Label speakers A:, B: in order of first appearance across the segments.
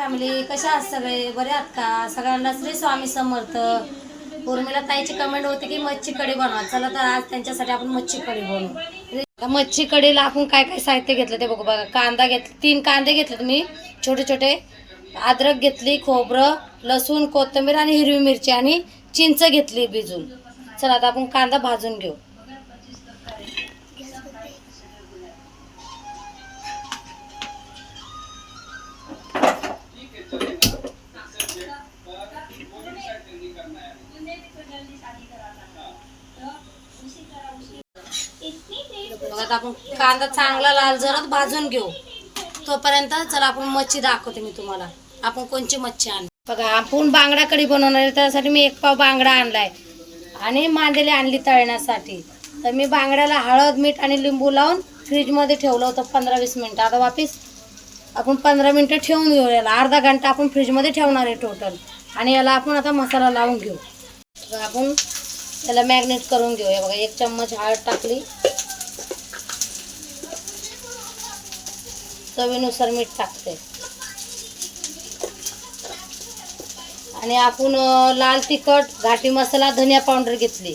A: Family कशा आहात सगळे? बरे आहात का? सगळ्यांना श्री स्वामी समर्थ. उर्मिला ताईची कमेंट होती की मच्छी कढी बनवा. चला तर आज त्यांच्यासाठी आपण मच्छी कढी बनवू. मच्छी कढीला आपण काय काय साहित्य घेतलं ते बघू बघा. कांदा घेतला तीन कांदे घेतले मी छोटे छोटे. अद्रक घेतली खोबरं लसूण कोथिंबीर आणि हिरवी मिरची आणि चिंच घेतली भिजून. चला आता आपण कांदा भाजून घेऊ. आता आपण कांदा चांगला लाल जरत भाजून घेऊ. तोपर्यंत चला आपण मच्छी दाखवते मी तुम्हाला. आपण कोणची मच्छी आणली? बघा आपण बांगडा कढी बनवणार आहे त्यासाठी मी एक पाव बांगडा आणलाय. आणि मांदेली आणली तळण्यासाठी. तर मी बांगड्याला हळद मीठ आणि लिंबू लावून फ्रीजमध्ये ठेवलं होतं पंधरा वीस मिनटं. आता वापिस आपण पंधरा मिनटं ठेवून घेऊ याला. अर्धा घंटा आपण फ्रीजमध्ये ठेवणार आहे टोटल आणि याला आपण आता मसाला लावून घेऊ. आपण त्याला मॅग्नेट करून घेऊ बघा एक चम्मच हळद टाकली. चवीनुसार मीठ टाकते. आणि आपण लाल तिखट घाटी मसाला धनिया पावडर घेतली.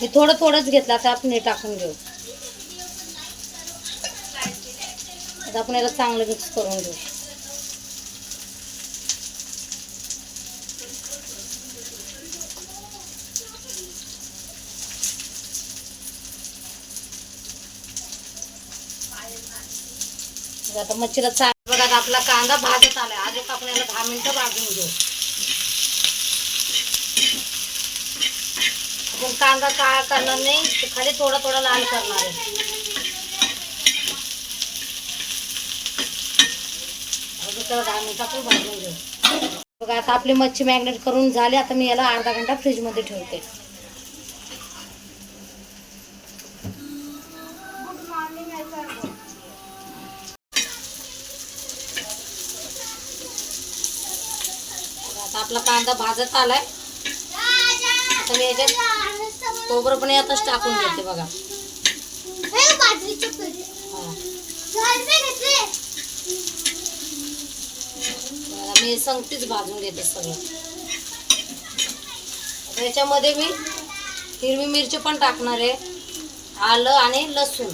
A: मी थोडं थोडंच घेतलं आता आपण हे टाकून घेऊ. आता आपण याला चांगलं मिक्स करून घेऊ. आता मच्छीला चांग बघा आता आपला कांदा भाजत आलाय. अजून आपण याला दहा मिनिटं भाजून घेऊ. आपण कांदा काळा करणार नाही खाली थोडा थोडा लाल करणार आहे. अजून दहा मिनिटं आपण भाजून घेऊ. बघा आता आपली मच्छी मॅग्नेट करून झाली. आता मी याला अर्धा घंटा फ्रीजमध्ये ठेवते. आता आपला कांदा भाजत आलाय. आता मी याच्यात खोबरं पण यातच टाकून घेते बघा. हा. मी संगतीच भाजून घेते सगळं. याच्यामध्ये मी हिरवी मिरची पण टाकणार आहे. आलं आणि लसूण.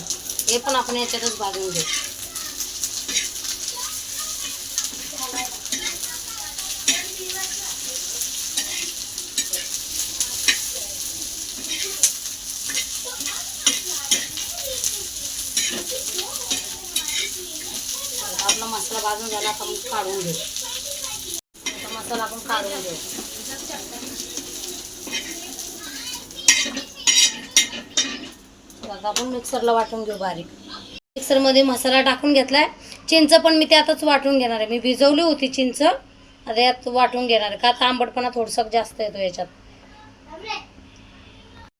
A: हे पण आपण याच्यातच भाजून घेऊ आता आपला मसाला आपण काढून घेऊ. आता मसाला आपण काढून घेऊ. आता आपण मिक्सरला वाटून घेऊ बारीक. मिक्सरमध्ये मसाला टाकून घेतलाय. चिंच पण मी त्यातच वाटून घेणार आहे. मी भिजवली होती चिंच. आता यात वाटून घेणार आहे. का आता आंबटपणा थोडसा जास्त येतो याच्यात.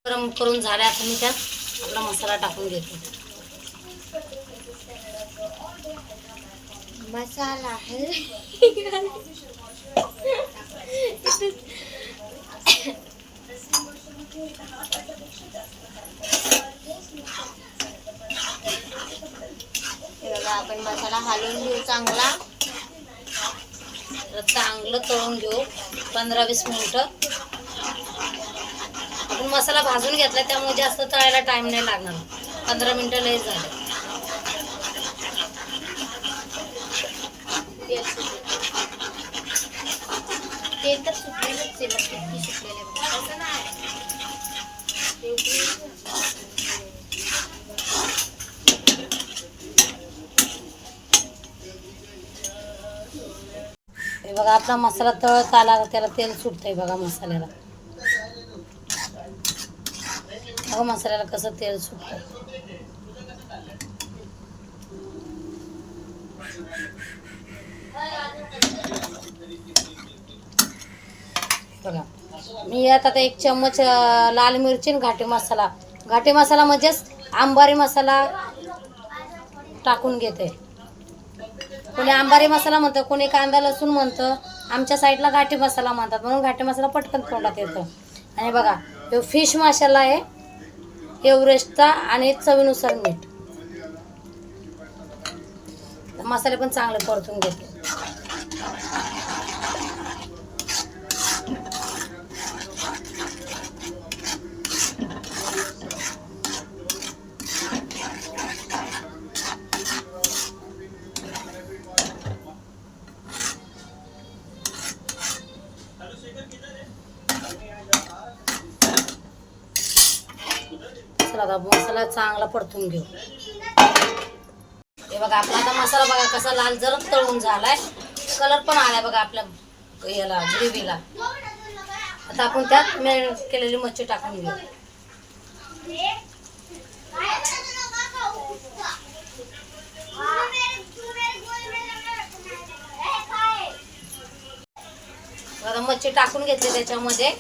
A: गरम करून झाल्या आता मी त्यात. आपला मसाला टाकून घेतो.
B: मसाला है बघा आपण मसाला हलवून घेऊ चांगला.
A: तर चांगलं तळून घेऊ. पंधरा वीस मिनटं. आपण मसाला भाजून घेतला त्यामुळे जास्त तळायला टाइम नाही लागणार. पंधरा मिनिटं लय झाले.
B: तेल तर सुटलेलंच आहे बघ, किती सुटलेलं आहे बघ. तसं नाही.
A: बघा आपला मसाला तळत आला त्याला तेल सुटतंय बघा मसाल्याला बघा मसाल्याला कसं तेल सुटतं बघा. मी यात आता एक चम्मच लाल मिरची आणि घाटी मसाला. घाटी मसाला म्हणजेच आंबारी मसाला टाकून घेते. कोणी आंबारी मसाला म्हणतं कोणी कांदा लसूण म्हणतं आमच्या साईडला घाटी मसाला म्हणतात. म्हणून घाटी मसाला पटकन तोंडात येतं. आणि बघा हे फिश मसाला आहे एव्हरेस्टचा आणि चवीनुसार मीठ. मसाले पण चांगले परतून घेते. मसाला आता मसाला चांगला परतून घेऊ. हे बघा आपला आता मसाला बघा कसा लाल जरच तळून झालाय. कलर पण आलाय बघा आपल्या याला ग्रेव्हीला. आता आपण त्यात मॅरिनेट केलेली मच्छी टाकून घेऊ. आता मच्छी टाकून घेतली त्याच्यामध्ये.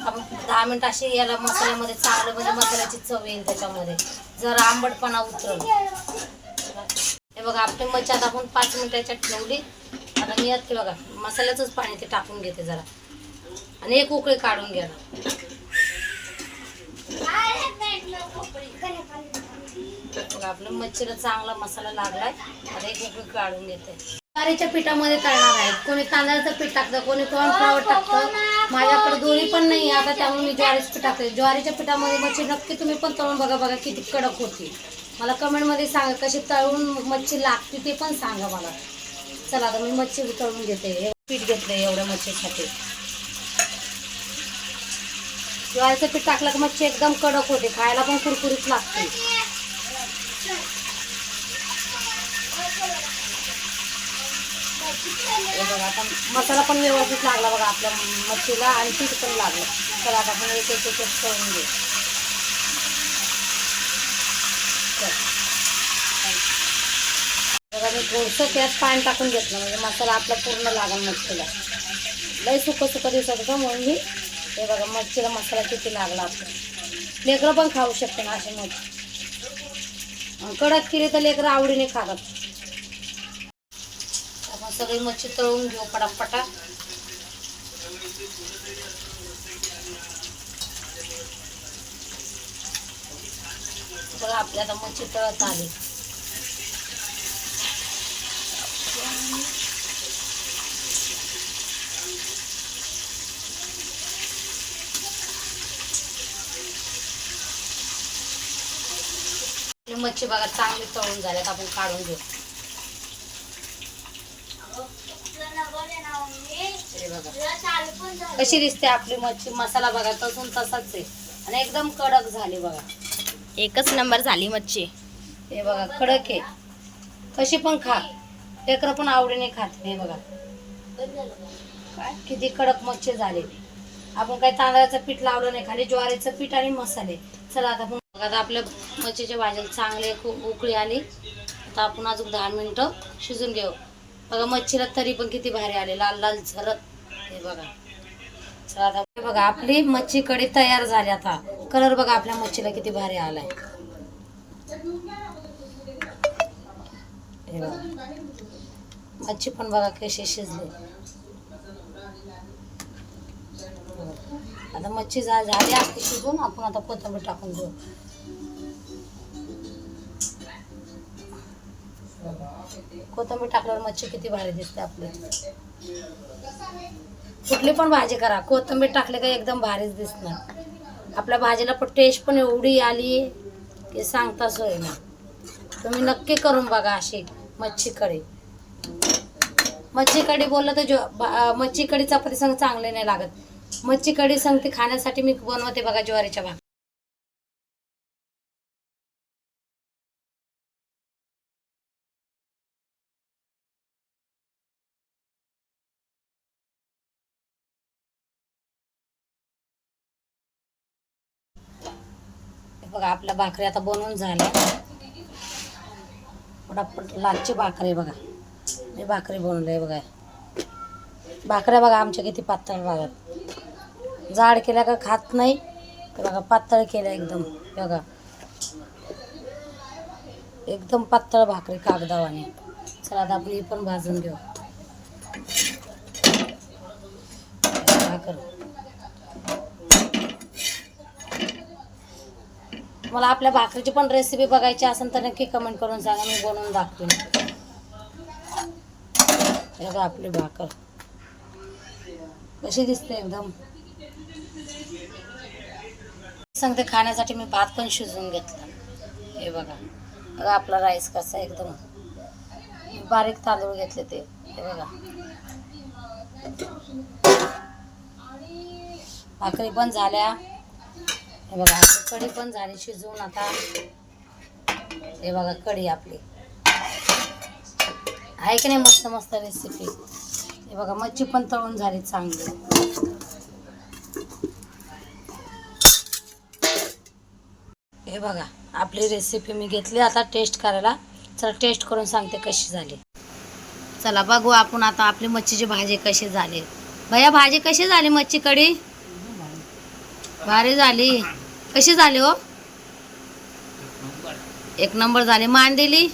A: आपण दहा मिनिट अशी याला मसाल्यामध्ये चांगलं म्हणजे मसाल्याची चव येईल त्याच्यामध्ये. जरा आंबटपणा उतरल. हे बघा आपली मच्छात आपण पाच मिनटाच्या ठेवली. आता मी येत ते बघा मसाल्याचंच पाणी ते टाकून घेते जरा. आणि एक उकळी काढून घ्या बघा आपलं मच्छीला चांगला मसाला लागलाय. आता एक उकळी काढून घेते. ज्वारीच्या पिठामध्ये तळणार आहे. कोणी तांदळाचं पीठ टाकतं कोणी कॉर्नफ्लॉवर टाकतं. माझ्याकडे दोन्ही पण नाही आता त्यामुळे मी ज्वारीचं पीठ टाकते. ज्वारीच्या पिठामध्ये मच्छी नक्की तुम्ही पण तळून बघा बघा किती कडक होती. मला कमेंटमध्ये सांगा कशी तळून मच्छी लागते ते पण सांगा मला. चला आता मी मच्छी तळून घेते. हे पीठ घेतलं एवढ्या मच्छीसाठी. ज्वारीचं पीठ टाकलं की मच्छी एकदम कडक होते. खायला पण कुरकुरीत लागते. हे बघा आता मसाला पण व्यवस्थित लागला बघा आपल्या मच्छीला आणि पीठ पण लागलं. तर आता आपण एक एक एक करून घेऊ. बघा मी थोडंसं त्यात पाणी टाकून घेतलं म्हणजे मसाला आपला पूर्ण लागेल मच्छीला. लय सुकं सुकं दिसत होतं म्हणून मी हे बघा मच्छीला मसाला किती लागला आपला. लेकरं पण खाऊ शकते ना असे मच्छी. कडक केली तर लेकरं आवडीने खातात. सगळी मच्छी तळून घेऊ पटापटा. बघा आपल्या आता मच्छी तळत आली. मच्छी बघा चांगली तळून झाल्यात आपण काढून घेऊ हे बघा कशी दिसते आपली मच्छी? मसाला बघा तसून तसाच आहे. आणि एकदम कडक झाली बघा.
B: एकच नंबर झाली मच्छी.
A: हे बघा कडक आहे. कशी पण खा. लेकरं पण आवडीने खात हे बघा. काय किती कडक मच्छी झाली. आपण काही तांदळाचं पीठ लावलं नाही खाली ज्वारीचं पीठ आणि मसाले. चला आता आपण बघा आता आपल्या मच्छीच्या भाज्याला चांगले खूप उकळी आली. आता आपण अजून दहा मिनिटं शिजून घेऊ. बघा मच्छीला तरी पण किती भारी आले. लाल लाल झरत. हे बघा. चला आता बघा आपली मच्छी कढी तयार झाली आता. कलर बघा आपल्या मच्छीला किती भारी आलाय. हे बघा. मच्छी पण बघा कशी शिजली. आता मच्छी झाली आपली शिजून आपण आता कोथिंबीर टाकून देऊ. कोथिंबीर टाकल्यावर मच्छी किती भारी दिसते आपली. कुठली पण भाजी करा. कोथिंबीर टाकले का एकदम भारीच दिसणार. आपल्या भाजीला पण टेस्ट पण एवढी आली की सांगताच ना तुम्ही नक्की करून बघा अशी मच्छी कढी मच्छी कढी बोललं तर जो मच्छी कढी चपाती संग चांगले नाही लागत. मच्छी कढी ती खाण्यासाठी मी बनवते बघा ज्वारीच्या भाग बघा आपल्या भाकरी आता बनवून झाल्या. पटापट लालची भाकरी आहे बघा. मी भाकरी बनवली आहे बघा. भाकऱ्या बघा आमच्या किती पातळ भागात जाड केल्या का खात नाही ते बघा पातळ केल्या एकदम. बघा. एकदम पातळ भाकरी कागदावाने. चला आता आपण ही पण भाजून घेऊ. भाकर मला आपल्या भाकरीची पण रेसिपी बघायची असेल तर नक्की कमेंट करून सांगा. मी बनवून दाखवेन. हे बघा आपली भाकर. कशी दिसते एकदम? सांगते खाण्यासाठी मी भात पण शिजवून घेतला. हे बघा. बघा आपला राईस कसा एकदम. बारीक तांदूळ घेतले ते. हे बघा. भाकरी पण झाल्या. हे बघा कढी पण झाली शिजवून आता. हे बघा कढी आपली. आहे की नाही मस्त मस्त रेसिपी हे बघा मच्छी पण तळून झाली चांगली. हे बघा आपली रेसिपी मी घेतली. आता टेस्ट करायला. चला टेस्ट करून सांगते कशी झाली. चला बघू आपण आता आपली मच्छीची भाजी कशी झाली. भैया भाजी कशी झाली मच्छी कढी? भारी झाली. कसे झाले हो? एक नंबर झाले. मान दिली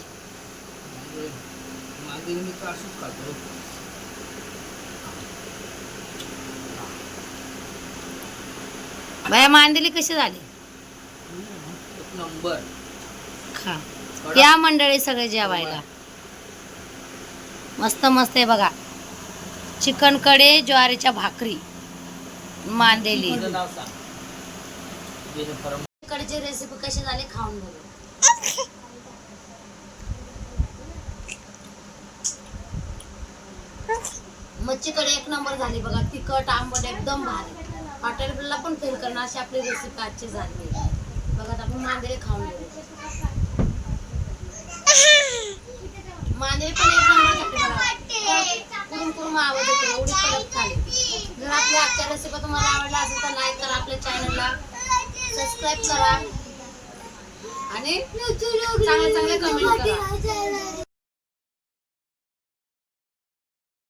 A: भैया मान दिली कशी झाली?
C: नंबर
A: खा. या मंडळी सगळे जेवायला. मस्त मस्त आहे बघा. चिकनकडे ज्वारीच्या भाकरी. मांदेली
C: तुझं नाव सांग जे परम
A: कडची रेसिपी कशी झाली खाऊन बघू. मच्छी एक नंबर झाली बघा तिखट आंबट एकदम भारी. हॉटेलला पण फेल करणार अशी आपली रेसिपी आजची झाली. बघा आपण मांदेली खाऊन घेऊ मांदेली पण एक नंबर झाली बघा. कुरुम कुरुम आवाज येतो एवढी कडक झाली. जर आपल्या आजच्या रेसिपी तुम्हाला आवडला असेल तर लाईक करा आपल्या चॅनलला सबस्क्राईब करा. आणि चांगले चांगले कमेंट करा.